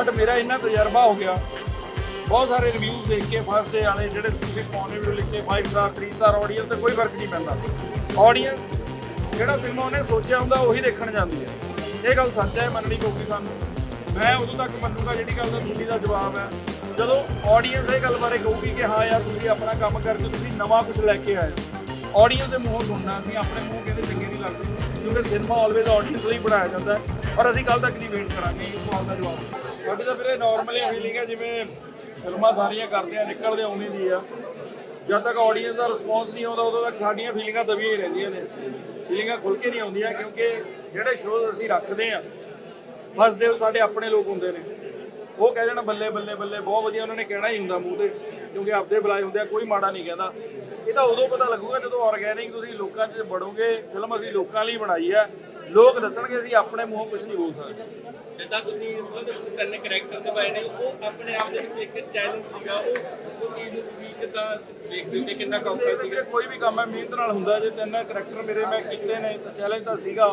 But ਮੇਰਾ ਇੰਨਾ ਤਜਰਬਾ ਹੋ ਗਿਆ। ਬਹੁਤ ਸਾਰੇ ਰਿਵਿਊਜ਼ ਦੇਖ ਕੇ ਫਸਟ ਡੇ ਵਾਲੇ ਜਿਹੜੇ ਤੁਸੀਂ ਪਾਉਣੇ ਵੀਡੀਓ ਲਿਖ 5 ਸਟਾਰ 3 ਸਟਾਰ ਆਡੀਅנס ਤੇ ਕੋਈ ਫ਼ਰਕ ਨਹੀਂ ਪੈਂਦਾ। ਆਡੀਅנס ਜਿਹੜਾ ਫਿਲਮ ਉਹਨੇ ਸੋਚਿਆ ਹੁੰਦਾ, ਉਹੀ ਦੇਖਣ ਜਾਂਦੀ ਹੈ। ਇਹ ਗੱਲ ਸੱਚ ਹੈ, ਮੰਨਣੀ ਪਊਗੀ ਸਾਨੂੰ। ਮੈਂ ਉਦੋਂ ਤੱਕ ਮੰਨੂਗਾ ਜਿਹੜੀ ਗੱਲ ਦਾ ਤੁਸੀਂ ਦਾ ਜਵਾਬ ਹੈ। ਜਦੋਂ ਆਡੀਅנס ਇਹ ਗੱਲ ਬਾਰੇ ਕਹੂਗੀ ਕਿ ਹਾਂ ਯਾਰ, ਤੁਸੀਂ ਆਪਣਾ ਕੰਮ ਕਰਕੇ ਤੁਸੀਂ ਨਵਾਂ ਕੁਝ ਲੈ ਕੇ ਆਏ ਆਡੀਅנס ਦੇ ਮੂੰਹੋਂ ਸੁਣਨਾ ਸੀ ਆਪਣੇ ਮੂੰਹ ਕਿਤੇ ਚੰਗੇ ਨਹੀਂ ਲੱਗਦੇ, ਕਿਉਂਕਿ ਸਿਨੇਮਾ ਆਲਵੇਜ਼ ਆਡੀਅנס ਲਈ ਬਣਾਇਆ ਜਾਂਦਾ ਹੈ। ਔਰ ਅਸੀਂ ਕੱਲ ਤੱਕ ਨਹੀਂ ਵੇਟ ਕਰਾਂਗੇ, ਇਸ ਸਵਾਲ ਦਾ ਜਵਾਬ। ਸਾਡੀ ਤਾਂ ਵੀਰੇ ਨਾਰਮਲੀ ਫੀਲਿੰਗ ਹੈ, ਜਿਵੇਂ ਫਿਲਮਾਂ ਸਾਰੀਆਂ ਕਰਦੇ ਆ, ਨਿਕਲਦੇ ਆਉਣੀ ਦੀ ਆ। ਜਦ ਤੱਕ ਆਡੀਅנס ਦਾ ਰਿਸਪੌਂਸ ਨਹੀਂ ਆਉਂਦਾ, ਉਦੋਂ ਤੱਕ ਸਾਡੀਆਂ ਫੀਲਿੰਗਾਂ ਦਬੀਆਂ ਹੀ ਰਹਿੰਦੀਆਂ ਨੇ। ਫੀਲਿੰਗਾਂ ਖੁੱਲ ਕੇ ਨਹੀਂ ਆਉਂਦੀਆਂ, ਕਿਉਂਕਿ ਜਿਹੜੇ ਸ਼ੋਅ ਅਸੀਂ ਰੱਖਦੇ ਆ ਫਸਟ ਡੇ ਸਾਡੇ ਆਪਣੇ ਲੋਕ ਹੁੰਦੇ ਨੇ। ਉਹ ਕਹਿ ਜਾਣ ਬੱਲੇ ਬੱਲੇ ਬੱਲੇ, ਬਹੁਤ ਵਧੀਆ ਉਹਨਾਂ ਨੇ ਕਹਿਣਾ ਹੀ ਹੁੰਦਾ ਮੂੰਹ ਤੇ, ਕਿਉਂਕਿ ਆਪਦੇ ਬੁਲਾਏ ਹੁੰਦੇ ਆ, ਕੋਈ ਮਾੜਾ ਨਹੀਂ ਕਹਿੰਦਾ। ਇਹ ਤਾਂ ਉਦੋਂ ਪਤਾ ਲੱਗੂਗਾ ਜਦੋਂ ਆਰਗੈਨਿਕ ਤੁਸੀਂ ਲੋਕਾਂ 'ਚ ਵੜੋਗੇ ਫਿਲਮ ਅਸੀਂ ਲੋਕਾਂ ਲਈ ਬਣਾਈ ਆ ਲੋਕ ਦੱਸਣਗੇ ਅਸੀਂ ਆਪਣੇ ਮੂੰਹੋਂ ਕੁਝ ਨਹੀਂ ਬੋਲ ਸਕਦੇ। ਜਿੱਦਾਂ ਤੁਸੀਂ ਇਸ ਦੇ ਵਿੱਚ ਤਿੰਨ ਕੈਰੈਕਟਰ ਨਿਭਾਏ ਨੇ ਉਹ ਆਪਣੇ ਆਪ ਦੇ ਵਿੱਚ ਇੱਕ ਚੈਲੰਜ ਸੀਗਾ। ਉਹ ਉਹ ਚੀਜ਼ ਨੂੰ ਤੁਸੀਂ ਕਿੱਦਾਂ ਦੇਖਦੇ ਹੋ ਕਿ ਕਿੰਨਾ ਕੁ ਔਖਾ ਦੇਖਦੇ ਸੀਗਾ? ਕੋਈ ਵੀ ਕੰਮ ਹੈ ਮਿਹਨਤ ਨਾਲ ਹੁੰਦਾ ਜੇ ਤਿੰਨ ਕਰੈਕਟਰ ਮੇਰੇ ਮੈਂ ਕੀਤੇ ਨੇ ਤਾਂ ਚੈਲੰਜ ਤਾਂ ਸੀਗਾ।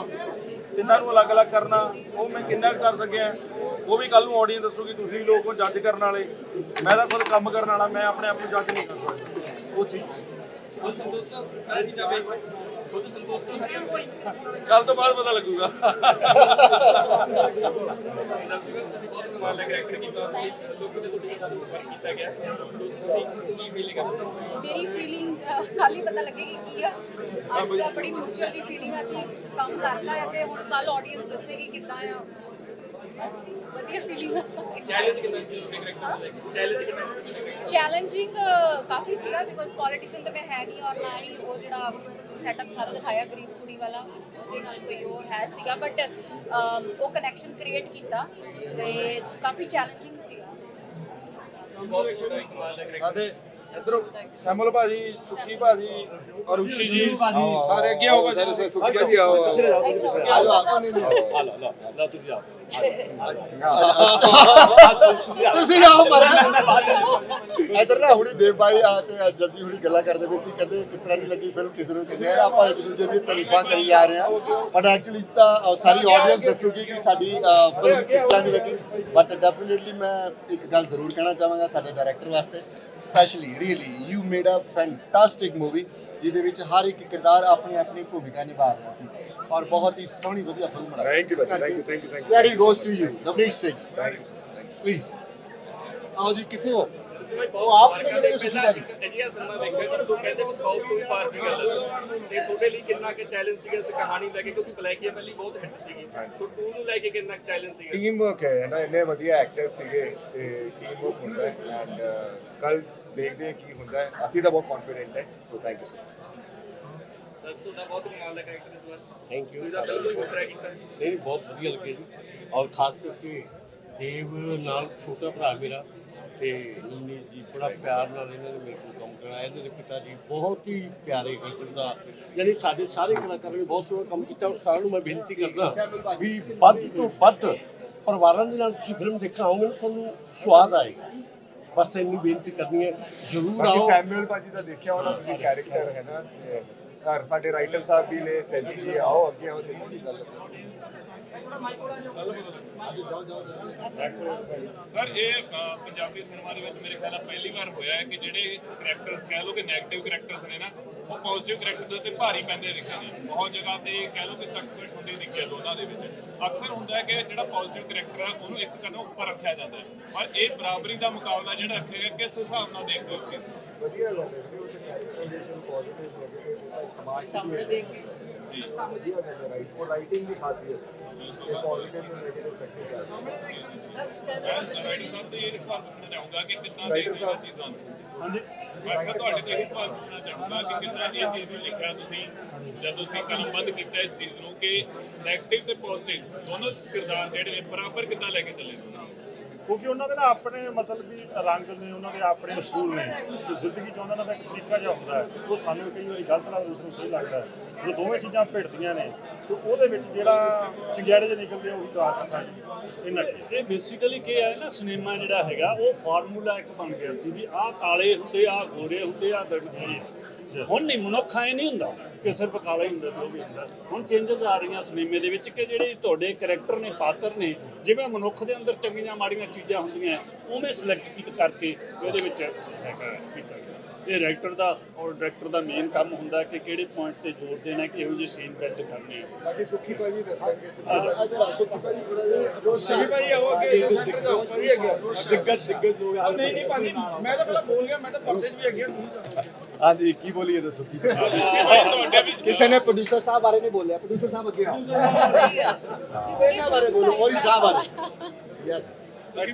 ਤਿੰਨਾਂ ਨੂੰ ਅਲੱਗ-ਅਲੱਗ ਕਰਨਾ ਉਹ ਮੈਂ ਕਿੰਨਾ ਕਰ ਸਕਿਆ ਉਹ ਵੀ ਕੱਲ ਨੂੰ ਆਡੀਅנס ਦੱਸੂਗੀ ਤੁਸੀਂ ਲੋਕ ਹੋ ਜੱਜ ਕਰਨ ਵਾਲੇ। ਮੈਂ ਤਾਂ ਖੁਦ ਕੰਮ ਕਰਨ ਵਾਲਾ ਮੈਂ ਆਪਣੇ ਆਪ ਨੂੰ ਜੱਜ ਨਹੀਂ ਕਰ ਸਕਦਾ। ਉਹ ਚੀਜ਼। ਖੁਦ ਸੰਤੁਸ਼ਟ ਹੋ? ਜਾਵੇ ਖੁਦ ਸੰਤੁਸ਼ਟ ਹੋ ਕੱਲ ਤੋਂ ਬਾਅਦ ਪਤਾ ਲੱਗੂਗਾ। ਤੁਸੀਂ ਬਹੁਤ ਕਮਾਲ ਦਾ ਕੈਰੈਕਟਰ ਕੀਤਾ। ਲੁੱਕ ਤੇ ਤੁਹਾਡੀ ਗੱਲ ਵਰਕ ਕੀਤਾ ਗਿਆ? ਸੋ ਤੁਸੀਂ ਕੀ ਫੀਲਿੰਗ ਹੈ? ਮੇਰੀ ਫੀਲਿੰਗ ਕੱਲ ਹੀ ਪਤਾ ਲੱਗੇਗੀ ਕੀ ਆ। ਅੱਜ ਤਾਂ ਬੜੀ ਮੁੱਚਲ ਦੀ ਫੀਲਿੰਗ ਆ ਕਿ ਕੰਮ ਕਰਦਾ ਹੈ ਤੇ ਹੁਣ ਕੱਲ ਆਡੀਅנס ਦੱਸੇਗੀ ਕਿੱਦਾਂ ਆ। ਵਧੀਆ ਫੀਲਿੰਗ ਆ। ਚੈਲੰਜ ਕਿੰਨਾ ਚੈਲੰਜ ਕਿੰਨਾ ਚੈਲੰਜਿੰਗ ਕਾਫੀ ਸੀਗਾ ਬਿਕੋਜ਼ ਪੋਲੀਟੀਸ਼ੀਅਨ ਤਾਂ ਮੈਂ ਹੈ ਨਹੀਂ ਔਰ ਨਾ ਹੀ ਉਹ ਜਿਹੜਾ ਸੈਟਅਪ ਸਾਰਾ ਦਿਖਾਇਆ ਗਰੀਬ ਕੁੜੀ ਵਾਲਾ ਉਹਦੇ ਨਾਲ ਕੋਈ ਉਹ ਹੈ ਸੀਗਾ ਬਟ ਉਹ ਕਨੈਕਸ਼ਨ ਕ੍ਰੀਏਟ ਕੀਤਾ ਤੇ ਕਾਫੀ ਚੈਲੰਜਿੰਗ ਸੀਗਾ ਸਾਡੇ ਇਧਰੋਂ ਸੈਮਲ ਭਾਜੀ ਸੁਖੀ ਭਾਜੀ ਔਰ ਉਸ਼ੀ ਜੀ ਸਾਰੇ ਅੱਗੇ ਆਓ ਭਾਜੀ ਸੁਖੀ ਭਾਜੀ ਆਓ ਆਜੋ ਆਜੋ ਨਹੀਂ ਨਹੀਂ ਤੁਸੀਂ ਆਓ ਪਰ ਇਧਰ ਨਾ ਹੁਣੀ ਦੇਵ ਭਾਈ ਆ ਤੇ ਜੱਜੀ ਹੁਣੀ ਗੱਲਾਂ ਕਰਦੇ ਪਏ ਸੀ ਕਹਿੰਦੇ ਕਿਸ ਤਰ੍ਹਾਂ ਦੀ ਲੱਗੀ ਫਿਲਮ ਕਿਸ ਤਰ੍ਹਾਂ ਕਹਿੰਦੇ ਆਪਾਂ ਇੱਕ ਦੂਜੇ ਦੀ ਤਾਰੀਫਾਂ ਕਰੀ ਜਾ ਰਹੇ ਆ ਬਟ ਐਕਚੁਅਲੀ ਇਸ ਤਾਂ ਅ, ਸਾਰੀ ਆਡੀਅנס ਦੱਸੂਗੀ ਕਿ ਸਾਡੀ ਫਿਲਮ ਕਿਸ ਤਰ੍ਹਾਂ ਦੀ ਲੱਗੀ। ਬਟ ਡੈਫੀਨਿਟਲੀ ਮੈਂ ਇੱਕ ਗੱਲ ਜ਼ਰੂਰ ਕਹਿਣਾ ਚਾਹਾਂਗਾ ਸਾਡੇ ਡਾਇਰੈਕਟਰ ਵਾਸਤੇ। Specially really you made a fantastic movie ਜਿਹਦੇ ਵਿੱਚ ਹਰ ਇੱਕ ਕਿਰਦਾਰ ਆਪਣੀ ਆਪਣੀ ਭੂਮਿਕਾ ਨਿਭਾ ਰਿਹਾ ਸੀ। ਔਰ ਬਹੁਤ ਹੀ ਸੋਹਣੀ ਵਧੀਆ ਫਿਲਮ ਬਣਾਈ Thank you, brother. Thank you, thank you, thank you. Credit goes to you, Navneesh Singh. Thank you, thank you. Please. ਆਓ ਜੀ ਕਿੱਥੇ ਹੋ ਉਹ ਆਪ ਕਿਹਦੇ ਜਿਹੜੇ ਸੁਖੀ ਭਾਜੀ ਅਜਿਹਾ ਸਿਨੇਮਾ ਦੇਖਿਆ ਜਦੋਂ ਕਹਿੰਦੇ ਕਿ 100 ਤੋਂ ਵੀ ਪਾਰ ਦੀ ਗੱਲ ਹੈ ਤੇ ਤੁਹਾਡੇ ਲਈ ਕਿੰਨਾ ਕਿ ਚੈਲੰਜ ਸੀਗਾ ਇਸ ਕਹਾਣੀ ਲੈ ਕੇ ਕਿਉਂਕਿ ਬਲੈਕੀਆ ਪਹਿਲੀ ਬਹੁਤ ਹਿੱਟ ਸੀਗੀ ਸੋ 2 ਨੂੰ ਲੈ ਕੇ ਕਿੰਨਾ ਚੈਲੰਜ ਸੀਗਾ ਟੀਮ ਵਰਕ ਹੈ ਨਾ ਇੰਨੇ ਵਧੀਆ ਐਕਟਰਸ ਸੀਗੇ ਤੇ ਟੀਮ ਵਰਕ ਹੁੰਦਾ ਹੈ ਐਂਡ ਕੱਲ ਦੇਖਦੇ ਹਾਂ ਕੀ ਹੁੰਦਾ ਹੈ ਅਸੀਂ ਤਾਂ ਬਹੁਤ ਕੌਨਫੀਡੈਂਟ ਹੈ so thank you so much ਤੁਹਾਡਾ ਬਹੁਤ ਕਮਾਲ ਦਾ ਕੈਰੈਕਟਰ ਇਸ ਵਾਰ। ਥੈਂਕ ਯੂ ਬਿਲਕੁਲ ਹੀ ਟਰਾਈ ਕੀਤਾ। ਨਹੀਂ ਬਹੁਤ ਵਧੀਆ ਲੱਗਿਆ ਜੀ। ਔਰ ਖਾਸ ਕਰਕੇ ਦੇਵ ਨਾਲ ਛੋਟਾ ਭਰਾ ਮੇਰਾ ਤੇ ਨੀਨੀ ਜੀ ਬੜਾ ਪਿਆਰ ਨਾਲ ਇਹਨਾਂ ਨੇ ਮੇਰੇ ਕੋਲ ਕੰਮ ਕਰਾਇਆ। ਇਹਨਾਂ ਦੇ ਪਿਤਾ ਜੀ ਬਹੁਤ ਹੀ ਪਿਆਰੇ ਕਿਰਦਾਰ ਯਾਨੀ ਸਾਡੇ ਸਾਰੇ ਕਲਾਕਾਰਾਂ ਨੇ ਬਹੁਤ ਸੋਹਣਾ ਕੰਮ ਕੀਤਾ। ਔਰ ਸਾਰਿਆਂ ਨੂੰ ਮੈਂ ਬੇਨਤੀ ਕਰਦਾ ਵੀ ਵੱਧ ਤੋਂ ਵੱਧ ਪਰਿਵਾਰਾਂ ਦੇ ਨਾਲ ਤੁਸੀਂ ਫਿਲਮ ਦੇਖਣ ਆਓਗੇ ਤੁਹਾਨੂੰ ਸਵਾਦ ਆਏਗਾ। ਬਸ ਇੰਨੀ ਬੇਨਤੀ ਕਰਨੀ ਹੈ। ਜ਼ਰੂਰ ਬਾਕੀ ਆਓ। ਸੈਮੂਅਲ ਭਾਜੀ ਦਾ ਦੇਖਿਆ ਹੋਣਾ ਤੁਸੀਂ ਕੈਰੈਕਟਰ ਹੈ ਨਾ ਤੇ ਘਰ ਸਾਡੇ ਰਾਈਟਰ ਸਾਹਿਬ ਵੀ ਨੇ ਸੈਜੀ ਜੀ ਆਓ ਅੱਗੇ ਆਓ ਸੈਜੀ ਜੀ ਗੱਲ ਸਰ ਇਹ ਪੰਜਾਬੀ ਸਿਨੇਮਾ ਦੇ ਵਿੱਚ ਮੇਰੇ ਖਿਆਲ ਨਾਲ ਪਹਿਲੀ ਵਾਰ ਹੋਇਆ ਹੈ ਕਿ ਜਿਹੜੇ ਕਰੈਕਟਰਸ ਕਹਿ ਲਓ ਕਿ 네ਗੇਟਿਵ ਕਰੈਕਟਰਸ ਨੇ ਨਾ ਉਹ ਪੋਜ਼ਿਟਿਵ ਕਰੈਕਟਰ ਦੇ ਉੱਤੇ ਭਾਰੀ ਪੈਂਦੇ ਦਿਖੇ ਨੇ। ਬਹੁਤ ਜਗ੍ਹਾ ਤੇ ਕਹਿ ਲਓ ਕਿ ਕਸ਼ਮਕਸ਼ ਹੁੰਦੀ ਦਿਖੀ ਦੋਨਾਂ ਦੇ ਵਿੱਚ। ਅਕਸਰ ਹੁੰਦਾ ਹੈ ਕਿ ਜਿਹੜਾ ਪੋਜ਼ਿਟਿਵ ਕਰੈਕਟਰ ਹੈ ਉਹਨੂੰ ਇੱਕ ਕਦਮ ਉੱਪਰ ਰੱਖਿਆ ਜਾਂਦਾ ਹੈ। ਪਰ ਇਹ ਬਰਾਬਰੀ ਦਾ ਮੁਕਾਬਲਾ ਜਿਹੜਾ ਰੱਖਿਆ ਗਿਆ ਕਿਸ ਹਿਸਾਬ ਨਾਲ ਦੇਖਦੇ ਹੋ ਵਧੀਆ ਗੱਲ ਸਾਹਮਣੇ ਦੇਖ ਕੇ ਜੀ ਰਾਈਟ ਉਹ ਰਾਈਟਿੰਗ ਦੀ ਖਾਸੀਅਤ ਹੈ ਪੋਜ਼ਿਟਿਵ ਤੇ ਨੈਗੇਟਿਵ ਕੱਟੇ ਜਾ ਸਕਦੇ ਮੈਂ ਰਾਈਟਰ ਸਾਹਿਬ ਤੋਂ ਇਹ ਸਵਾਲ ਪੁੱਛਣਾ ਚਾਹੂੰਗਾ ਕਿ ਕਿੰਨਾ ਦੇਖਦੇ ਹੋ ਚੀਜ਼ਾਂ ਹਾਂਜੀ ਮੈਂ ਤੁਹਾਡੇ ਤੋਂ ਇਹ ਸਵਾਲ ਪੁੱਛਣਾ ਚਾਹੂੰਗਾ ਕਿ ਕਿੰਨਾ ਇਹ ਚੀਜ਼ ਨੂੰ ਲਿਖਿਆ ਤੁਸੀਂ ਜਦੋਂ ਤੁਸੀਂ ਕਲਮਬੰਦ ਕੀਤਾ ਇਸ ਚੀਜ਼ ਨੂੰ ਕਿ ਨੈਗੇਟਿਵ ਤੇ ਪੋਜ਼ਿਟਿਵ ਦੋਨੋਂ ਕਿਰਦਾਰ ਜਿਹੜੇ ਨੇ ਬਰਾਬਰ ਕਿੱਦਾਂ ਲੈ ਕੇ ਚੱਲੇ ਕਿਉਂਕਿ ਉਹਨਾਂ ਦੇ ਨਾ ਆਪਣੇ ਮਤਲਬ ਵੀ ਰੰਗ ਨੇ, ਉਹਨਾਂ ਦੇ ਆਪਣੇ ਅਸੂਲ ਨੇ। ਜੋ ਜ਼ਿੰਦਗੀ ਚ ਉਹਨਾਂ ਦਾ ਇੱਕ ਤਰੀਕਾ ਜਿਹਾ ਹੁੰਦਾ ਹੈ, ਉਹ ਸਾਨੂੰ ਕਈ ਵਾਰੀ ਗਲਤ ਲੱਗਦਾ ਦੂਸਰੇ ਨੂੰ ਸਹੀ ਲੱਗਦਾ ਹੈ। ਜਦੋਂ ਦੋਵੇਂ ਚੀਜ਼ਾਂ ਭਿੜਦੀਆਂ ਨੇ, ਤੇ ਉਹਦੇ ਵਿੱਚ ਜਿਹੜਾ ਚੰਗਿਆੜੇ ਜਿਹੇ ਨਿਕਲਦੇ ਆ, ਉਹੀ ਕਾਰ ਇਹਨਾਂ ਕੀ। ਇਹ ਬੇਸਿਕਲੀ ਕੀ ਹੈ ਨਾ, ਸਿਨੇਮਾ ਜਿਹੜਾ ਹੈਗਾ, ਉਹ ਫਾਰਮੂਲਾ ਇੱਕ ਬਣ ਗਿਆ ਸੀ ਵੀ ਆਹ ਕਾਲੇ ਹੁੰਦੇ, ਆਹ ਗੋਰੇ ਹੁੰਦੇ, ਆਹ ਦਰਮਿਆਨੇ ਹੁਣ ਨਹੀਂ ਮਨੁੱਖ ਐ ਨਹੀਂ ਹੁੰਦਾ ਕਿ ਸਿਰਫ ਕਾਲਾ ਹੀ ਹੁੰਦਾ ਜੋ ਵੀ ਹੁੰਦਾ ਹੁਣ ਚੇਂਜਸ ਆ ਰਹੀਆਂ ਸਿਨੇਮੇ ਦੇ ਵਿੱਚ ਕਿ ਜਿਹੜੇ ਤੁਹਾਡੇ ਕੈਰੈਕਟਰ ਨੇ ਪਾਤਰ ਨੇ ਜਿਵੇਂ ਮਨੁੱਖ ਦੇ ਅੰਦਰ ਚੰਗੀਆਂ ਮਾੜੀਆਂ ਚੀਜ਼ਾਂ ਹੁੰਦੀਆਂ ਉਵੇਂ ਸਿਲੈਕਟ ਕਰਕੇ ਉਹਦੇ ਵਿੱਚ ਹੈਗਾ ਕੀਤਾ ਗਿਆ ਇਹ ਰਾਈਟਰ ਦਾ ਔਰ ਡਾਇਰੈਕਟਰ ਦਾ ਮੇਨ ਕੰਮ ਹੁੰਦਾ ਕਿ ਕਿਹੜੇ ਪੁਆਇੰਟ ਤੇ ਜ਼ੋਰ ਦੇਣਾ ਕਿ ਇਹੋ ਜਿਹੇ ਸੀਨ ਬਿਲਡ ਕਰਨੇ ਆ ਬਾਕੀ ਸੁੱਖੀ ਭਾਜੀ ਦੱਸਣਗੇ ਸੁੱਖੀ ਭਾਜੀ ਥੋੜਾ ਜਿਹਾ ਸਹੀ ਭਾਈ ਆਓ ਅੱਗੇ ਸੈਂਟਰ ਜਾਓ ਭਾਜੀ ਅੱਗੇ ਦਿੱਗਜ ਦਿੱਗਜ ਲੋਕ ਆ ਨਹੀਂ ਨਹੀਂ ਭਾਜੀ ਮੈਂ ਤਾਂ ਪਹਿਲਾਂ ਬੋਲ ਗਿਆ ਮੈਂ ਤਾਂ ਪਰਦੇ 'ਚ ਵੀ ਅੱਗੇ ਹਾਂਜੀ ਕੀ ਬੋਲੀਏ ਦੱਸੋ ਕੀ? ਕਿਸੇ ਨੇ ਪ੍ਰੋਡਿਊਸਰ ਸਾਹਿਬ ਬਾਰੇ ਨਹੀਂ ਬੋਲਿਆ ਪ੍ਰੋਡਿਊਸਰ ਸਾਹਿਬ ਅੱਗੇ ਆਓ। ਸਹੀ ਆ ਇਹਨਾਂ ਬਾਰੇ ਬੋਲੋ ਔਰੀ ਸਾਹਿਬ ਬਾਰੇ। ਯੈਸ ਸਾਡੀ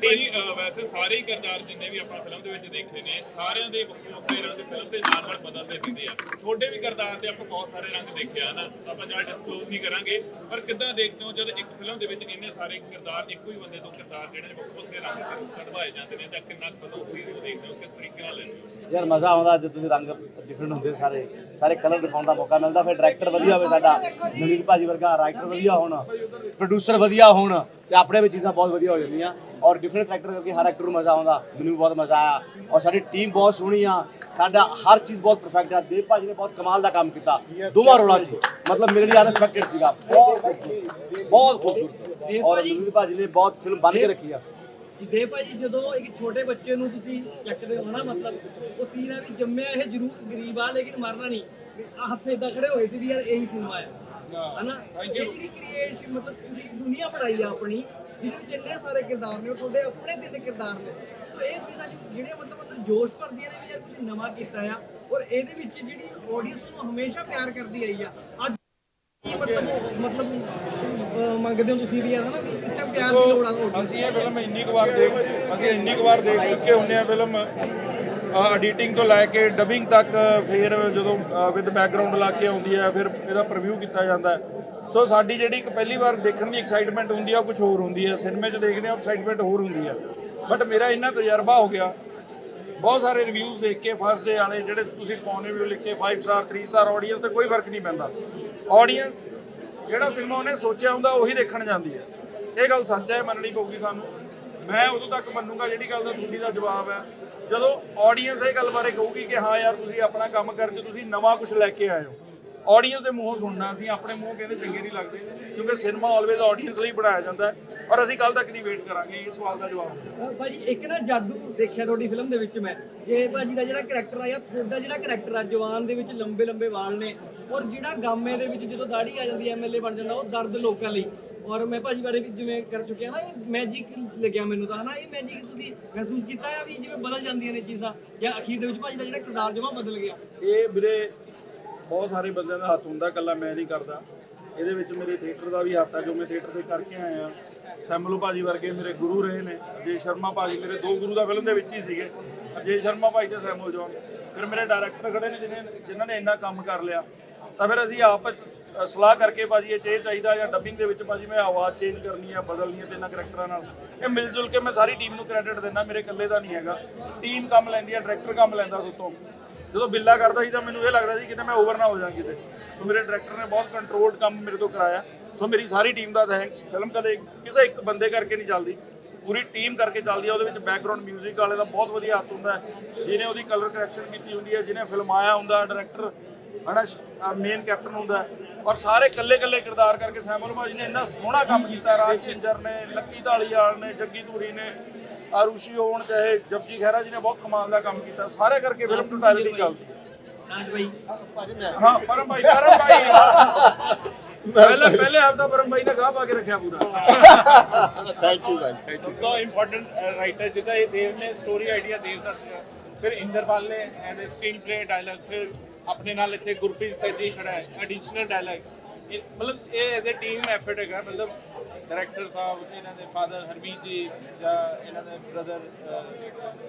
ਵੈਸੇ ਸਾਰੇ ਹੀ ਕਿਰਦਾਰ ਜਿੰਨੇ ਵੀ ਆਪਾਂ ਫਿਲਮ ਦੇ ਵਿੱਚ ਦੇਖੇ ਨੇ ਸਾਰਿਆਂ ਦੇ ਵੱਖਰੇ ਰੰਗ ਫਿਲਮ ਦੇ ਨਾਲ ਨਾਲ ਬਦਲਦੇ ਰਹਿੰਦੇ ਆ। ਤੁਹਾਡੇ ਵੀ ਕਿਰਦਾਰ ਤੇ ਆਪਾਂ ਬਹੁਤ ਸਾਰੇ ਰੰਗ ਦੇਖੇ ਆ ਨਾ ਆਪਾਂ ਜ਼ਿਆਦਾ ਡਿਸਕਲੋਜ਼ ਨਹੀਂ ਕਰਾਂਗੇ। ਪਰ ਕਿੱਦਾਂ ਦੇਖਦੇ ਹੋ ਜਦ ਇੱਕ ਫਿਲਮ ਦੇ ਵਿੱਚ ਇੰਨੇ ਸਾਰੇ ਕਿਰਦਾਰ ਇੱਕੋ ਹੀ ਬੰਦੇ ਤੋਂ ਕਿਰਦਾਰ ਜਿਹੜੇ ਨੇ ਵੱਖ ਵੱਖਰੇ ਰੰਗ ਦੇ ਕਢਵਾਏ ਜਾਂਦੇ ਨੇ ਤਾਂ ਕਿੰਨਾ ਕੁ ਬਦਲ ਤੁਸੀਂ ਉਹ ਦੇਖਦੇ ਹੋ ਕਿਸ ਤਰੀਕੇ ਨਾਲ ਲੈਂਦੇ ਹੋ? ਯਾਰ ਮਜ਼ਾ ਆਉਂਦਾ ਜਦ ਤੁਸੀਂ ਰੰਗ ਡਿਫਰੈਂਟ ਹੁੰਦੇ ਸਾਰੇ ਸਾਰੇ ਕਲਰ ਦਿਖਾਉਣ ਦਾ ਮੌਕਾ ਮਿਲਦਾ ਫਿਰ ਡਾਇਰੈਕਟਰ ਵਧੀਆ ਹੋਵੇ ਸਾਡਾ ਨਵੀਨ ਭਾਜੀ ਵਰਗਾ ਰਾਈਟਰ ਵਧੀਆ ਹੋਣ ਪ੍ਰੋਡਿਊਸਰ ਵਧੀਆ ਹੋਣ ਤੇ ਆਪਣੇ ਵਿੱਚ ਚੀਜ਼ਾਂ ਬਹੁਤ ਵਧੀਆ ਹੋ ਜਾਂਦੀਆਂ। ਔਰ ਡਿਫਰੈਂਟ ਕੈਰੈਕਟਰ ਕਰਕੇ ਹਰ ਐਕਟਰ ਨੂੰ ਮਜ਼ਾ ਆਉਂਦਾ ਮੈਨੂੰ ਬਹੁਤ ਮਜ਼ਾ ਆਇਆ। ਔਰ ਸਾਡੀ ਟੀਮ ਬਹੁਤ ਸੋਹਣੀ ਆ ਸਾਡਾ ਹਰ ਚੀਜ਼ ਬਹੁਤ ਪਰਫੈਕਟ ਆ। ਦੇਵ ਭਾਜੀ ਨੇ ਬਹੁਤ ਕਮਾਲ ਦਾ ਕੰਮ ਕੀਤਾ ਦੋਵਾਂ ਰੋਲਾਂ 'ਚ। ਮਤਲਬ ਮੇਰੇ ਲਈ ਅਨਐਕਸਪੈਕਟਡ ਸੀਗਾ। ਬਹੁਤ ਖੂਬਸੂਰਤ, ਬਹੁਤ ਖੂਬਸੂਰਤ। ਔਰ ਨਵੀਨ ਭਾਜੀ ਨੇ ਬਹੁਤ ਫਿਲਮ ਬੰਨ ਕੇ ਰੱਖੀ ਆ। ਦੇ ਭਾਜੀ ਜਦੋਂ ਇੱਕ ਛੋਟੇ ਬੱਚੇ ਨੂੰ ਤੁਸੀਂ ਚੱਕਦੇ ਹੋ ਨਾ ਮਤਲਬ ਉਹ ਸੀਨ ਹੈ ਵੀ ਜੰਮਿਆ ਇਹ ਜ਼ਰੂਰ ਗਰੀਬ ਆ ਲੇਕਿਨ ਮਰਨਾ ਨਹੀਂ। ਆਹ ਹੱਥ ਇਦਾਂ ਖੜੇ ਹੋਏ ਸੀ ਵੀ ਯਾਰ ਇਹੀ ਸਿਨੇਮਾ ਹੈ ਹਨਾ? ਇਹ ਜਿਹੜੀ ਕ੍ਰੀਏਸ਼ਨ ਮਤਲਬ ਤੁਸੀਂ ਦੁਨੀਆ ਬਣਾਈ ਆ ਆਪਣੀ ਵਿੱਚ ਇੰਨੇ ਸਾਰੇ ਕਿਰਦਾਰ ਨੇ ਉਹ ਤੁਹਾਡੇ ਆਪਣੇ ਤਿੰਨ ਕਿਰਦਾਰ ਨੇ। ਸੋ ਇਹ ਚੀਜ਼ਾਂ ਜੋ- ਜਿਹੜੀਆਂ ਮਤਲਬ ਅੰਦਰ ਜੋਸ਼ ਭਰਦੀਆਂ ਨੇ ਵੀ ਯਾਰ ਕੁਝ ਨਵਾਂ ਕੀਤਾ ਆ ਔਰ ਇਹਦੇ ਵਿੱਚ ਜਿਹੜੀ ਆਡੀਅנס ਨੂੰ ਹਮੇਸ਼ਾ ਪਿਆਰ ਕਰਦੀ ਆਈ ਆ। ਅੱਜ ਮਤਲਬ ਮੰਗਦੇ ਹੋ ਤੁਸੀਂ ਵੀ ਯਾਰ ਹਨਾ? ਵੀ ਇੱਕ ਤਾਂ ਪਿਆਰ ਦੀ ਲੋੜ ਆ audience ਅਸੀਂ ਇਹ ਫਿਲਮ ਇੰਨੀ ਕੁ ਵਾਰ ਦੇਖ ਅਸੀਂ ਇੰਨੀ ਕੁ ਵਾਰ ਦੇਖ ਚੁੱਕੇ ਹੁੰਦੇ ਆ ਫਿਲਮ। ਐਡੀਟਿੰਗ ਤੋਂ ਲੈ ਕੇ ਡਬਿੰਗ ਤੱਕ ਫਿਰ ਜਦੋਂ ਵਿਦ ਬੈਕਗ੍ਰਾਉਂਡ ਲਾ ਕੇ ਆਉਂਦੀ ਹੈ ਫਿਰ ਇਹਦਾ ਪ੍ਰੀਵਿਊ ਕੀਤਾ ਜਾਂਦਾ ਸੋ ਸਾਡੀ ਜਿਹੜੀ ਇੱਕ ਪਹਿਲੀ ਵਾਰ ਦੇਖਣ ਦੀ ਐਕਸਾਈਟਮੈਂਟ ਹੁੰਦੀ ਆ ਉਹ ਕੁਝ ਹੋਰ ਹੁੰਦੀ ਹੈ। ਸਿਨੇਮੇ 'ਚ ਦੇਖਦੇ ਆ ਐਕਸਾਈਟਮੈਂਟ ਹੋਰ ਹੁੰਦੀ ਆ ਬਟ ਮੇਰਾ ਇੰਨਾ ਤਜਰਬਾ ਹੋ ਗਿਆ। ਬਹੁਤ ਸਾਰੇ ਰਿਵਿਊਜ਼ ਦੇਖ ਕੇ ਫਸਟ ਡੇ ਵਾਲੇ ਜਿਹੜੇ ਤੁਸੀਂ ਪਾਉਨੇ ਵੀ ਲਿਖ ਕੇ 5 ਸਟਾਰ 3 ਸਟਾਰ ਆਡੀਅנס ਤੇ ਕੋਈ ਫ਼ਰਕ ਨਹੀਂ ਪੈਂਦਾ। ਆਡੀਅנס ਜਿਹੜਾ ਸਿਨੇਮਾ ਉਹਨੇ ਸੋਚਿਆ ਹੁੰਦਾ, ਉਹੀ ਦੇਖਣ ਜਾਂਦੀ ਹੈ ਇਹ ਗੱਲ ਸੱਚ ਹੈ ਮੰਨਣੀ ਪਊਗੀ ਸਾਨੂੰ। ਮੈਂ ਉਦੋਂ ਤੱਕ ਮੰਨੂਗਾ ਜਿਹੜੀ ਗੱਲ ਦਾ ਤੁਹਾਡੀ ਦਾ ਜਵਾਬ ਹੈ ਜਦੋਂ ਆਡੀਅנס ਇਹ ਗੱਲ ਬਾਰੇ ਕਹੂਗੀ ਕਿ ਹਾਂ ਯਾਰ, ਤੁਸੀਂ ਆਪਣਾ ਕੰਮ ਕਰਕੇ ਤੁਸੀਂ ਨਵਾਂ ਕੁਝ ਲੈ ਕੇ ਆਏ ਹੋ ਆਡੀਅנס ਦੇ ਮੂੰਹੋਂ ਸੁਣਨਾ ਅਸੀਂ ਆਪਣੇ ਮੂੰਹ ਕਹਿੰਦੇ ਚੰਗੇ ਨਹੀਂ ਲੱਗਦੇ ਕਿਉਂਕਿ ਸਿਨੇਮਾ ਆਲਵੇਜ਼ ਆਡੀਅנס ਲਈ ਬਣਾਇਆ ਜਾਂਦਾ ਹੈ। ਔਰ ਅਸੀਂ ਕੱਲ ਤੱਕ ਨਹੀਂ ਵੇਟ ਕਰਾਂਗੇ ਇਸ ਸਵਾਲ ਦਾ ਜਵਾਬ ਭਾਜੀ ਇੱਕ ਨਾ ਜਾਦੂ ਦੇਖਿਆ ਤੁਹਾਡੀ ਫਿਲਮ ਦੇ ਵਿੱਚ ਮੈਂ ਜੇ ਭਾਜੀ ਦਾ ਜਿਹੜਾ ਕੈਰੈਕਟਰ ਆ ਜਾਂ ਤੁਹਾਡਾ ਜਿਹੜਾ ਕੈਰੈਕਟਰ ਆ ਜਵਾਨ ਦੇ ਵਿੱਚ ਲੰਬੇ ਲੰਬੇ ਵਾਲ ਨੇ ਔਰ ਜਿਹੜਾ ਗਾਮੇ ਦੇ ਵਿੱਚ ਜਦੋਂ ਦਾੜੀ ਆ ਜਾਂਦੀ ਐ ਐਮਐਲਏ ਬਣ ਜਾਂਦਾ ਉਹ ਦਰਦ ਲੋਕਾਂ ਲਈ। ਔਰ ਮੈਂ ਭਾਜੀ ਬਾਰੇ ਵੀ ਜਿਵੇਂ ਕਰ ਚੁੱਕਿਆ ਨਾ ਇਹ ਮੈਜਿਕ ਲੱਗਿਆ ਮੈਨੂੰ ਤਾਂ ਹਨਾ? ਇਹ ਮੈਜਿਕ ਤੁਸੀਂ ਮਹਿਸੂਸ ਕੀਤਾ ਆ ਵੀ ਜਿਵੇਂ ਬਦਲ ਜਾਂਦੀਆਂ ਨੇ ਚੀਜ਼ਾਂ ਜਾਂ ਅਖੀਰ ਦੇ ਵਿੱਚ ਭਾਜੀ ਦਾ ਜਿਹੜਾ ਕਿਰਦਾਰ ਜਮਾ ਬਦਲ ਗਿਆ? ਇਹ ਵੀਰੇ ਬਹੁਤ ਸਾਰੇ ਬੰਦਿਆਂ ਦਾ ਹੱਥ ਹੁੰਦਾ ਕੱਲਾ ਮੈਂ ਨਹੀਂ ਕਰਦਾ। ਇਹਦੇ ਵਿੱਚ ਮੇਰੇ ਥੀਏਟਰ ਦਾ ਵੀ ਹੱਥ ਆ ਜੋ ਮੈਂ ਥੀਏਟਰ ਤੇ ਕਰਕੇ ਆਇਆ ਸੈਮਲੂ ਭਾਜੀ ਵਰਗੇ ਮੇਰੇ ਗੁਰੂ ਰਹੇ ਨੇ ਅਜੇ ਸ਼ਰਮਾ ਭਾਜੀ ਮੇਰੇ ਦੋ ਗੁਰੂ ਦਾ ਫਿਲਮ ਦੇ ਵਿੱਚ ਹੀ ਸੀਗੇ। ਅਜੇ ਸ਼ਰਮਾ ਭਾਈ ਤੇ ਸੈਮੂਅਲ ਜੌਨ। ਫਿਰ ਮੇਰੇ ਡਾਇਰੈਕਟਰ ਖੜੇ ਨੇ ਜਿਹਨੇ ਜਿਨ੍ਹਾਂ ਨੇ ਇੰਨਾ ਕੰਮ ਕਰ ਲਿਆ। ਤਾਂ ਫਿਰ ਅਸੀਂ ਆਪ 'ਚ, ਸਲਾਹ ਕਰਕੇ ਭਾਜੀ ਇਹ 'ਚ ਇਹ ਚਾਹੀਦਾ ਜਾਂ ਡੱਬਿੰਗ ਦੇ ਵਿੱਚ ਭਾਜੀ ਮੈਂ ਆਵਾਜ਼ ਚੇਂਜ ਕਰਨੀ ਆ ਬਦਲਣੀ ਆ ਤੇ ਇਹਨਾਂ ਕਰੈਕਟਰਾਂ ਨਾਲ। ਇਹ ਮਿਲ ਜੁਲ ਕੇ ਮੈਂ ਸਾਰੀ ਟੀਮ ਨੂੰ ਕ੍ਰੈਡਿਟ ਦਿੰਦਾ ਮੇਰੇ ਇਕੱਲੇ ਦਾ ਨਹੀਂ ਹੈਗਾ। ਟੀਮ ਕੰਮ ਲੈਂਦੀ ਆ ਡਾਇਰੈਕਟਰ ਕੰਮ ਲੈਂਦਾ ਉਤੋਂ ਜਦੋਂ ਬਿੱਲਾ ਕਰਦਾ ਸੀ ਤਾਂ ਮੈਨੂੰ ਇਹ ਲੱਗਦਾ ਸੀ ਕਿਤੇ ਮੈਂ ਓਵਰ ਨਾ ਹੋ ਜਾਵਾਂ ਕਿਤੇ। ਸੋ ਮੇਰੇ ਡਾਇਰੈਕਟਰ ਨੇ ਬਹੁਤ ਕੰਟਰੋਲਡ ਕੰਮ ਮੇਰੇ ਤੋਂ ਕਰਾਇਆ। ਸੋ ਮੇਰੀ ਸਾਰੀ ਟੀਮ ਦਾ ਥੈਂਕਸ ਫਿਲਮ ਕਦੇ ਕਿਸੇ ਇੱਕ ਬੰਦੇ ਕਰਕੇ ਨਹੀਂ ਚੱਲਦੀ। ਪੂਰੀ ਟੀਮ ਕਰਕੇ ਚੱਲਦੀ ਹੈ ਉਹਦੇ ਵਿੱਚ ਬੈਕਗ੍ਰਾਉਂਡ 뮤직 ਵਾਲੇ ਦਾ ਬਹੁਤ ਵਧੀਆ ਹੱਥ ਹੁੰਦਾ ਜਿਹਨੇ ਉਹਦੀ ਕਲਰ ਕਰੈਕਸ਼ਨ ਕੀਤੀ ਹੁੰਦੀ ਹੈ, ਜਿਹਨੇ ਫਿਲਮਾਇਆ ਹੁੰਦਾ ਡਾਇਰੈਕਟਰ ਹਨਾ ਮੇਨ ਕੈਪਟਨ ਹੁੰਦਾ ਔਰ ਸਾਰੇ ਇਕੱਲੇ ਇਕੱਲੇ ਕਿਰਦਾਰ ਕਰਕੇ ਸੈਮਲ ਭਾਜੀ ਨੇ ਇੰਨਾ ਸੋਹਣਾ ਕੰਮ ਕੀਤਾ। ਰਾਜ ਸਿੰਜਰ ਨੇ, ਲੱਕੀ ਧਾਲੀਵਾਲ ਨੇ, ਜੱਗੀ ਧੂਰੀ ਨੇ ਆਰੂਸ਼ੀ ਹੋਣ ਚਾਹੇ ਜਪਜੀ ਖਹਿਰਾ ਜੀ ਨੇ ਬਹੁਤ ਕਮਾਲ ਦਾ ਕੰਮ ਕੀਤਾ ਸਾਰੇ ਕਰਕੇ ਫਿਲਮ ਟੋਟੈਲਿਟੀ ਚੱਲਦੀ ਹੈ। ਰਾਜ ਭਾਈ ਭਾਜੀ ਮੈਂ ਹਾਂ ਪਰਮ ਭਾਈ ਪਰਮ ਭਾਈ। ਹਾਂ। ਪਹਿਲੇ ਪਹਿਲੇ ਹਫਤਾ ਪਰਮ ਭਾਈ ਨੇ ਗਾਹ ਪਾ ਕੇ ਰੱਖਿਆ ਪੂਰਾ। ਥੈਂਕ ਯੂ ਭਾਈ ਥੈਂਕ ਯੂ ਸਭ ਤੋਂ ਇੰਪੋਰਟੈਂਟ ਰਾਈਟਰ ਜਿਹਦਾ ਇਹ ਦੇਵ ਨੇ ਸਟੋਰੀ ਆਈਡੀਆ ਦੇਵ ਦਾ ਸੀਗਾ। ਫਿਰ ਇੰਦਰਪਾਲ ਨੇ ਐਂਡ ਸਕਰੀਨ ਪਲੇ ਡਾਇਲੌਗ ਫਿਰ ਆਪਣੇ ਨਾਲ ਇੱਥੇ ਗੁਰਪ੍ਰੀਤ ਸਿੰਘ ਜੀ ਖੜਾ ਹੈ ਐਡੀਸ਼ਨਲ ਡਾਇਲੌਗ ਮਤਲਬ ਇਹ ਐਜ਼ ਅ ਟੀਮ ਐਫਰਟ ਹੈਗਾ ਮਤਲਬ ਡਾਇਰੈਕਟਰ ਸਾਹਿਬ, ਇਹਨਾਂ ਦੇ ਫਾਦਰ ਹਰਮੀਤ ਜੀ ਜਾਂ ਇਹਨਾਂ ਦੇ ਬ੍ਰਦਰ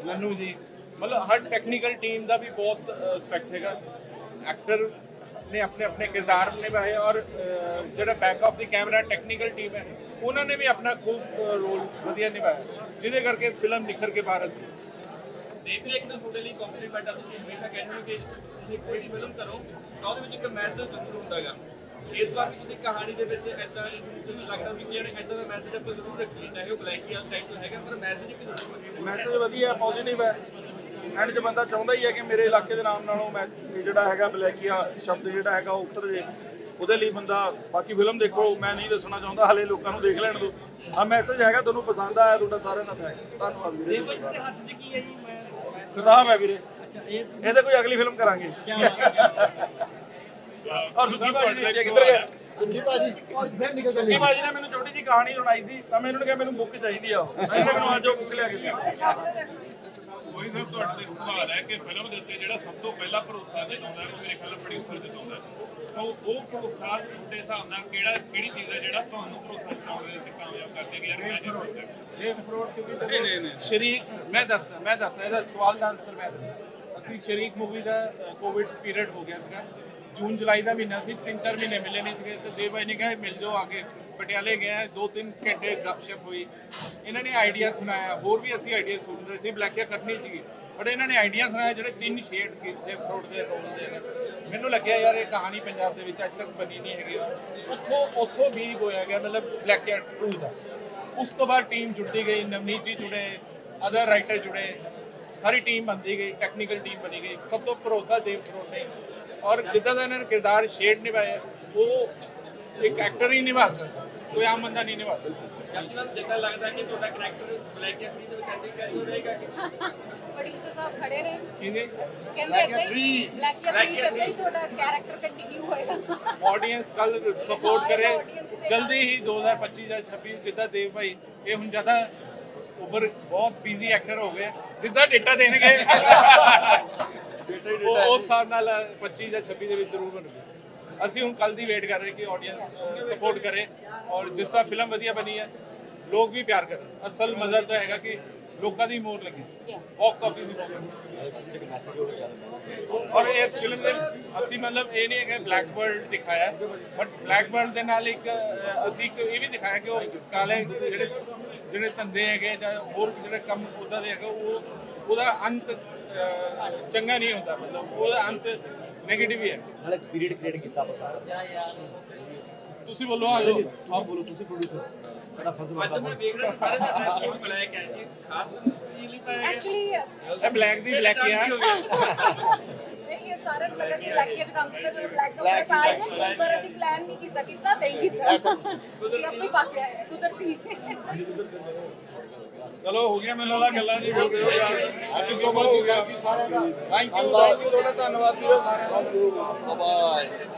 ਨੰਨੂ ਜੀ, ਮਤਲਬ ਹਰ ਟੈਕਨੀਕਲ ਟੀਮ ਦਾ ਵੀ ਬਹੁਤ ਰਿਸਪੈਕਟ ਹੈਗਾ। ਐਕਟਰ ਨੇ ਆਪਣੇ ਆਪਣੇ ਕਿਰਦਾਰ ਨਿਭਾਏ ਔਰ ਜਿਹੜਾ back of the camera technical team ਹੈ, ਉਹਨਾਂ ਨੇ ਵੀ ਆਪਣਾ ਖੂਬ ਰੋਲ ਵਧੀਆ ਨਿਭਾਇਆ। ਜਿਹਦੇ ਕਰਕੇ ਫਿਲਮ ਨਿਖਰ ਕੇ ਬਾਹਰ ਆਈ ਦੇਖ ਰਹੇ ਕਿ ਤੁਹਾਡੇ ਲਈ ਕੰਪਲੀਮੈਂਟ ਆ, ਤੁਸੀਂ ਹਮੇਸ਼ਾ ਕਹਿੰਦੇ ਹੋ ਕਿ ਤੁਸੀਂ ਕੋਈ ਵੀ ਫਿਲਮ ਕਰੋ, ਤਾਂ ਉਹਦੇ ਵਿੱਚ ਇੱਕ ਮੈਸੇਜ ਜ਼ਰੂਰ ਹੁੰਦਾ ਇਸ ਵਾਰ ਵੀ ਤੁਸੀਂ ਕਹਾਣੀ ਦੇ ਵਿੱਚ ਐਦਾਂ ਲੱਗਦਾ ਵੀ ਕਿ ਯਾਰ ਐਦਾਂ ਦਾ ਮੈਸੇਜ ਆਪਾਂ ਜ਼ਰੂਰ ਰੱਖੀਏ ਚਾਹੇ ਉਹ ਬਲੈਕ ਜਾਂ ਟਾਈਪ ਹੈਗਾ ਪਰ ਮੈਸੇਜ ਇੱਕ ਜ਼ਰੂਰ ਮੈਸੇਜ ਵਧੀਆ ਪੋਜ਼ਿਟਿਵ ਹੈ। ਐਂਡ 'ਚ ਬੰਦਾ ਚਾਹੁੰਦਾ ਹੀ ਹੈ ਕਿ ਮੇਰੇ ਇਲਾਕੇ ਦੇ ਨਾਮ ਨਾਲੋਂ ਮੈਂ ਜਿਹੜਾ ਹੈਗਾ ਬਲੈਕੀਆ ਸ਼ਬਦ ਜਿਹੜਾ ਹੈਗਾ ਉਹ ਉਤਰ ਜੇ ਉਹਦੇ ਲਈ ਬੰਦਾ ਬਾਕੀ ਫਿਲਮ ਦੇਖੋ ਮੈਂ ਨਹੀਂ ਦੱਸਣਾ ਚਾਹੁੰਦਾ ਹਲੇ ਲੋਕਾਂ ਨੂੰ ਦੇਖ ਲੈਣ ਦਿਓ। ਆ ਮੈਸੇਜ ਹੈਗਾ ਤੁਹਾਨੂੰ ਪਸੰਦ ਆਇਆ ਤੁਹਾਡਾ ਸਾਰਿਆਂ ਦਾ ਥੈਂਕ ਧੰਨਵਾਦ ਵੀਰੇ। ਤੁਹਾਡੇ ਹੱਥ 'ਚ ਕੀ ਹੈ ਜੀ? ਮੈਂ ਕਿਤਾਬ ਹੈ ਵੀਰੇ। ਅੱਛਾ ਇਹ ਇਹਦੇ ਕੋਈ ਅਗਲੀ ਫਿਲਮ ਕਰਾਂਗੇ। ਔਰ ਸੁਖੀ ਭਾਜੀ ਨੇ ਕਿੱਧਰ ਗਏ? ਸੁਖੀ ਭਾਜੀ ਫਿਰ ਨਿਕਲ ਸੁਖੀ ਭਾਜੀ ਨੇ ਮੈਨੂੰ ਛੋਟੀ ਜੀ ਕਹਾਣੀ ਸੁਣਾਈ ਸੀ ਤਾਂ ਮੈਨੂੰ ਉਹਨੇ ਕਿਹਾ ਮੈਨੂੰ ਬੁੱਕ ਚਾਹੀਦੀ ਆ ਉਹ। ਤਾਂ ਮੈਨੂੰ ਅੱਜ ਉਹ ਬੁੱਕ ਲਿਆ ਕੇ ਦਿਓ ਕੋਈ ਸਭ ਤੁਹਾਡੇ ਤੇ ਸਵਾਲ ਹੈ ਕਿ ਫਿਲਮ ਦੇ ਉੱਤੇ ਜਿਹੜਾ ਸਭ ਤੋਂ ਪਹਿਲਾ ਭਰੋਸਾ ਹੈ ਉਹ ਮੇਰੇ ਖਿਆਲ ਪ੍ਰੋਡਿਊਸਰ ਹੈ ਤਾਂ ਉਹ ਉਹ ਭਰੋਸਾ ਤੁਹਾਡੇ ਹਿਸਾਬ ਨਾਲ ਕਿਹੜਾ ਕਿਹੜੀ ਚੀਜ਼ ਹੈ ਜਿਹੜਾ ਤੁਹਾਨੂੰ ਭਰੋਸਾ ਜਤਾਉਣ ਦੇ ਵਿੱਚ ਕਾਮਯਾਬ ਕਰਦੇ ਕਿ ਯਾਰ ਮੈਂ ਇਹ ਫਰੋਡ ਕਿਉਂਕਿ ਨਹੀਂ ਨਹੀਂ ਨਹੀਂ। ਸ਼ਰੀਕ ਮੈਂ ਦੱਸਦਾ ਮੈਂ ਦੱਸਦਾ ਇਹਦਾ ਸਵਾਲ ਦਾ ਆਨਸਰ ਮੈਂ ਦੱਸਦਾ ਅਸੀਂ ਸ਼ਰੀਕ ਮੂਵੀ ਦਾ ਕੋਵਿਡ ਪੀਰੀਅਡ ਹੋ ਗਿਆ ਸੀਗਾ। ਜੂਨ, ਜੁਲਾਈ ਦਾ ਮਹੀਨਾ ਸੀ, ਤਿੰਨ ਚਾਰ ਮਹੀਨੇ ਮਿਲੇ ਨਹੀਂ ਸੀਗੇ ਤੇ ਦੇਵ ਭਾਈ ਨੇ ਕਿਹਾ, ਮਿਲ ਜਾਓ ਆ ਕੇ। ਪਟਿਆਲੇ ਗਿਆ, ਦੋ ਤਿੰਨ ਘੰਟੇ ਗੱਪਸ਼ਪ ਹੋਈ। ਇਹਨਾਂ ਨੇ ਆਈਡੀਆ ਸੁਣਾਇਆ, ਹੋਰ ਵੀ ਅਸੀਂ ਆਈਡੀਆ ਸੁਣ ਰਹੇ ਸੀ, ਬਲੈਕਿਆ ਕਰਨੀ ਸੀਗੀ ਬਟ ਇਹਨਾਂ ਨੇ ਆਈਡੀਆ ਸੁਣਾਇਆ ਜਿਹੜੇ ਤਿੰਨ ਸ਼ੇਡ ਦੇ ਫਰੋਡ ਦੇ ਰੋਲ ਦੇ ਨੇ। ਮੈਨੂੰ ਲੱਗਿਆ ਯਾਰ ਇਹ ਕਹਾਣੀ ਪੰਜਾਬ ਦੇ ਵਿੱਚ ਅੱਜ ਤੱਕ ਬਣੀ ਨਹੀਂ ਹੈਗੀ। ਉੱਥੋਂ ਉੱਥੋਂ ਵੀ ਹੋਇਆ ਗਿਆ, ਮਤਲਬ ਬਲੈਕਿਆ 2 ਦਾ। ਉਸ ਤੋਂ ਬਾਅਦ ਟੀਮ ਜੁੜਦੀ ਗਈ, ਨਵਨੀਤ ਜੀ ਜੁੜੇ ਅਦਰ ਰਾਈਟਰ ਜੁੜੇ। ਸਾਰੀ ਟੀਮ ਬਣਦੀ ਗਈ ਟੈਕਨੀਕਲ ਟੀਮ ਬਣੀ ਗਈ। ਸਭ ਤੋਂ ਭਰੋਸਾ ਦੇਵ ਕਰੋੜ ਨੇ ਔਰ ਜਿੱਦਾਂ ਦਾ ਇਹਨਾਂ ਨੇ ਕਿਰਦਾਰ ਸ਼ੇਡ ਨਿਭਾਇਆ ਉਹ ਇੱਕ ਐਕਟਰ ਹੀ ਨਿਭਾ ਸਕਦਾ ਕੋਈ ਆਮ ਬੰਦਾ ਨਹੀਂ ਨਿਭਾ ਸਕਦਾ। ਮੈਮ ਜਿੱਦਾਂ ਲੱਗਦਾ ਕਿ ਤੁਹਾਡਾ ਕੈਰੈਕਟਰ ਬਲੈਕ ਜਾਂ ਦੇ ਵਿੱਚ ਐਂਟਿੰਗ ਕਰੀ ਰਹੇਗਾ ਕਿ ਪ੍ਰੋਡਿਊਸਰ ਸਾਹਿਬ ਖੜੇ ਨੇ। ਕਿਹਦੇ? ਕਹਿੰਦੇ ਹੀ ਬਲੈਕ ਜਾਂ 3 ਏਦਾਂ ਹੀ ਤੁਹਾਡਾ ਕੈਰੈਕਟਰ ਕੰਟੀਨਿਊ ਹੋਏਗਾ। ਆਡੀਅנס ਕੱਲ ਸਪੋਰਟ ਕਰੇ। ਜਲਦੀ ਹੀ 2025 ਜਾਂ 26 ਜਿੱਦਾਂ ਦੇਵ ਭਾਈ ਇਹ ਹੁਣ ਜ਼ਿਆਦਾ ਉੱਪਰ ਬਹੁਤ ਬਿਜ਼ੀ ਐਕਟਰ ਹੋ ਗਏ ਜਿੱਦਾਂ ਡੇਟਾ ਦੇਣਗੇ। ਉਹ ਉਸ ਹਿਸਾਬ ਨਾਲ 25 ਜਾਂ 26 ਦੇ ਵਿੱਚ ਜ਼ਰੂਰ ਬਣੂਗਾ ਅਸੀਂ ਹੁਣ ਕੱਲ ਦੀ ਵੇਟ ਕਰ ਰਹੇ ਕਿ ਆਡੀਅנס ਸਪੋਰਟ ਕਰੇ ਔਰ ਜਿਸ ਤਰ੍ਹਾਂ ਫਿਲਮ ਵਧੀਆ ਬਣੀ ਹੈ ਲੋਕ ਵੀ ਪਿਆਰ ਕਰਨ ਅਸਲ ਮਜ਼ਾ ਤਾਂ ਹੈਗਾ ਕਿ ਲੋਕਾਂ ਦੀ ਮੋਰ ਲੱਗੇ. ਬਾਕਸ ਆਫਿਸ ਦੀ ਮੋਰ ਔਰ ਇਸ ਫਿਲਮ ਦੇ ਅਸੀਂ ਮਤਲਬ ਇਹ ਨਹੀਂ ਹੈ ਕਿ ਬਲੈਕ ਵਰਲਡ ਦਿਖਾਇਆ ਬਟ ਬਲੈਕ ਵਰਲਡ ਦੇ ਨਾਲ ਇੱਕ ਅਸੀਂ ਇੱਕ ਇਹ ਵੀ ਦਿਖਾਇਆ ਕਿ ਉਹ ਕਾਲੇ ਜਿਹੜੇ ਜਿਹੜੇ ਧੰਦੇ ਹੈਗੇ ਜਾਂ ਹੋਰ ਜਿਹੜੇ ਕੰਮ ਉਦਾਂ ਦੇ ਹੈਗੇ ਉਹ ਉਹਦਾ ਅੰਤ ਚੰਗਾ ਨਹੀਂ ਹੁੰਦਾ ਮਤਲਬ ਉਹਦਾ ਅੰਤ 네ਗੇਟਿਵ ਹੀ ਹੈ। ਨਾਲੇ ਪੀਰੀਅਡ ਕ੍ਰੀਏਟ ਕੀਤਾ ਪਸੰਦ ਤੁਸੀਂ ਬੋਲੋ ਆ ਜਾਓ। ਆਹ ਬੋਲੋ ਤੁਸੀਂ ਪ੍ਰੋਡਿਊਸਰ ਕਿਹੜਾ ਫਰਜ਼ ਅੱਜ ਬਣਦਾ ਮੈਂ ਵੇਖ ਰਿਹਾ ਸਾਰੇ ਦਾ ਡੈਸ਼ਬੋਰਡ ਬਲੈਕ ਹੈ ਇਹ ਖਾਸ ਲਈ ਪਾਇਆ ਗਿਆ ਐਕਚੁਅਲੀ ਇਹ ਬਲੈਕ ਦੀ ਬਲੈਕ ਹੀ ਆ। ਨਹੀਂ ਇਹ ਸਾਰਿਆਂ ਨੂੰ ਲੱਗਾ ਕਿ ਬਲੈਕ ਹੀ ਕੰਮ ਤੇ ਬਲੈਕ ਕੱਪੜੇ ਪਾਏ ਨੇ ਪਰ ਅਸੀਂ ਪਲਾਨ ਨਹੀਂ ਕੀਤਾ ਕੀਤਾ ਨਹੀਂ ਕੀਤਾ। ਕੁਦਰਤੀ ਆਪੇ ਪਾ ਕੇ ਆਏ ਕੁਦਰਤੀ। ਚਲੋ ਹੋ ਗਿਆ ਮੈਨੂੰ ਲੱਗਦਾ ਗੱਲਾਂ ਜੀ ਹੋ ਗਏ ਯਾਰ। Thank you so much thank you ਸਾਰਿਆਂ ਦਾ। ਥੈਂਕ ਯੂ ਥੈਂਕ ਯੂ ਤੁਹਾਡਾ ਧੰਨਵਾਦ ਵੀਰੋ ਸਾਰਿਆਂ ਦਾ। ਬਾਏ